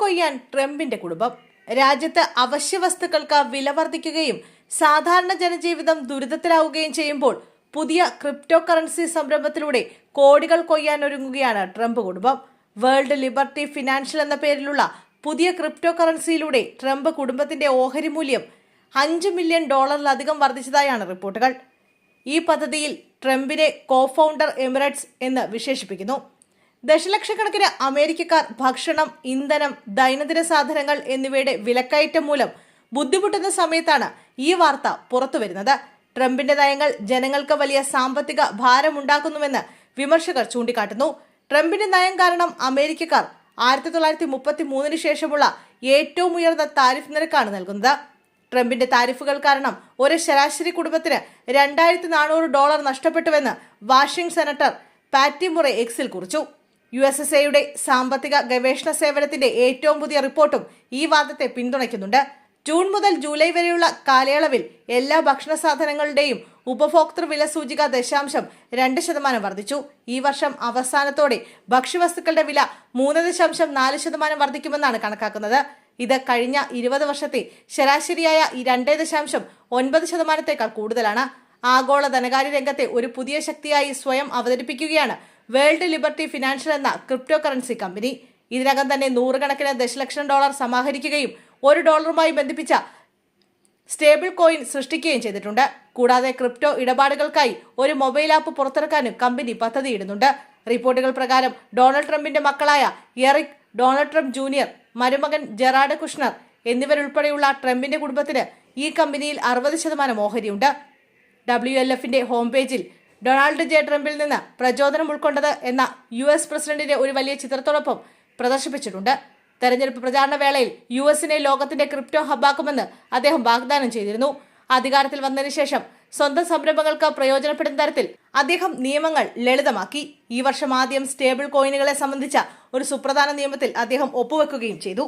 കൊയ്യാൻ ട്രംപിന്റെ കുടുംബം. രാജ്യത്ത് അവശ്യ വസ്തുക്കൾക്ക് വില വർദ്ധിക്കുകയും സാധാരണ ജനജീവിതം ദുരിതത്തിലാവുകയും ചെയ്യുമ്പോൾ പുതിയ ക്രിപ്റ്റോ കറൻസി സംരംഭത്തിലൂടെ കോടികൾ കൊയ്യാൻ ഒരുങ്ങുകയാണ് ട്രംപ് കുടുംബം. വേൾഡ് ലിബർട്ടി ഫിനാൻഷ്യൽ എന്ന പേരിലുള്ള പുതിയ ക്രിപ്റ്റോ കറൻസിയിലൂടെ ട്രംപ് കുടുംബത്തിന്റെ ഓഹരി മൂല്യം അഞ്ച് മില്യൺ ഡോളറിലധികം വർദ്ധിച്ചതായാണ് റിപ്പോർട്ടുകൾ. ഈ പദ്ധതിയിൽ ട്രംപിനെ കോ ഫൗണ്ടർ എമിറേറ്റ്സ് എന്ന് വിശേഷിപ്പിക്കുന്നു. ദശലക്ഷക്കണക്കിന് അമേരിക്കക്കാർ ഭക്ഷണം ഇന്ധനം ദൈനംദിന സാധനങ്ങൾ എന്നിവയുടെ വിലക്കയറ്റം മൂലം ബുദ്ധിമുട്ടുന്ന സമയത്താണ് ഈ വാർത്ത പുറത്തുവരുന്നത് ട്രംപിന്റെ നയങ്ങൾ ജനങ്ങൾക്ക് വലിയ സാമ്പത്തിക ഭാരമുണ്ടാക്കുന്നുവെന്ന് വിമർശകർ ചൂണ്ടിക്കാട്ടുന്നു. ട്രംപിന്റെ നയം കാരണം അമേരിക്കക്കാർ ആയിരത്തി തൊള്ളായിരത്തി മുപ്പത്തി മൂന്നിന് ശേഷമുള്ള ഏറ്റവും ഉയർന്ന താരിഫ് നിരക്കാണ് നൽകുന്നത്. ട്രംപിന്റെ താരിഫുകൾ കാരണം ഒരു ശരാശരി കുടുംബത്തിന് രണ്ടായിരത്തി നാനൂറ് ഡോളർ നഷ്ടപ്പെട്ടുവെന്ന് വാഷിംഗ് സെനറ്റർ പാറ്റി മുറെ എക്സിൽ കുറിച്ചു. യു എസ് എസ് എയുടെ സാമ്പത്തിക ഗവേഷണ സേവനത്തിന്റെ ഏറ്റവും പുതിയ റിപ്പോർട്ടും ഈ വാദത്തെ പിന്തുണയ്ക്കുന്നുണ്ട്. ജൂൺ മുതൽ ജൂലൈ വരെയുള്ള കാലയളവിൽ എല്ലാ ഭക്ഷണ സാധനങ്ങളുടെയും ഉപഭോക്തൃ വില സൂചിക ദശാംശം രണ്ട് ശതമാനം വർദ്ധിച്ചു. ഈ വർഷം അവസാനത്തോടെ ഭക്ഷ്യവസ്തുക്കളുടെ വില മൂന്ന് ദശാംശം നാല് ശതമാനം വർദ്ധിക്കുമെന്നാണ് കണക്കാക്കുന്നത്. ഇത് കഴിഞ്ഞ ഇരുപത് വർഷത്തെ ശരാശരിയായ രണ്ട് ദശാംശം ഒൻപത് ശതമാനത്തേക്കാൾ കൂടുതലാണ്. ആഗോള ധനകാര്യ രംഗത്തെ ഒരു പുതിയ ശക്തിയായി സ്വയം അവതരിപ്പിക്കുകയാണ് വേൾഡ് ലിബർട്ടി ഫിനാൻഷ്യൽ എന്ന ക്രിപ്റ്റോ കറൻസി കമ്പനി. ഇതിനകം തന്നെ നൂറുകണക്കിന് ദശലക്ഷം ഡോളർ സമാഹരിക്കുകയും ഒരു ഡോളറുമായി ബന്ധിപ്പിച്ച സ്റ്റേബിൾ കോയിൻ സൃഷ്ടിക്കുകയും ചെയ്തിട്ടുണ്ട്. കൂടാതെ ക്രിപ്റ്റോ ഇടപാടുകൾക്കായി ഒരു മൊബൈൽ ആപ്പ് പുറത്തിറക്കാനും കമ്പനി പദ്ധതിയിടുന്നുണ്ട്. റിപ്പോർട്ടുകൾ പ്രകാരം ഡൊണാൾഡ് ട്രംപിന്റെ മക്കളായ എറിക് ഡൊണാൾഡ് ട്രംപ് ജൂനിയർ മരുമകൻ ജെറാഡ് കുഷ്ണർ എന്നിവരുൾപ്പെടെയുള്ള ട്രംപിന്റെ കുടുംബത്തിന് ഈ കമ്പനിയിൽ അറുപത് ശതമാനം ഓഹരിയുണ്ട്. ഡബ്ല്യു എൽ എഫിന്റെ ഹോം പേജിൽ ഡൊണാൾഡ് ജെ ട്രംപിൽ നിന്ന് പ്രചോദനം ഉൾക്കൊണ്ടത് എന്ന യു എസ് പ്രസിഡന്റിന്റെ ഒരു വലിയ ചിത്രത്തോടൊപ്പം പ്രദർശിപ്പിച്ചിട്ടുണ്ട്. തെരഞ്ഞെടുപ്പ് പ്രചാരണ വേളയിൽ യു എസിനെ ലോകത്തിന്റെ ക്രിപ്റ്റോ ഹബ്ബാക്കുമെന്ന് അദ്ദേഹം വാഗ്ദാനം ചെയ്തിരുന്നു. അധികാരത്തിൽ വന്നതിന് ശേഷം സ്വന്തം സംരംഭങ്ങൾക്ക് പ്രയോജനപ്പെടുന്ന തരത്തിൽ അദ്ദേഹം നിയമങ്ങൾ ലളിതമാക്കി. ഈ വർഷം ആദ്യം സ്റ്റേബിൾ കോയിനുകളെ സംബന്ധിച്ച ഒരു സുപ്രധാന നിയമത്തിൽ അദ്ദേഹം ഒപ്പുവെക്കുകയും ചെയ്തു.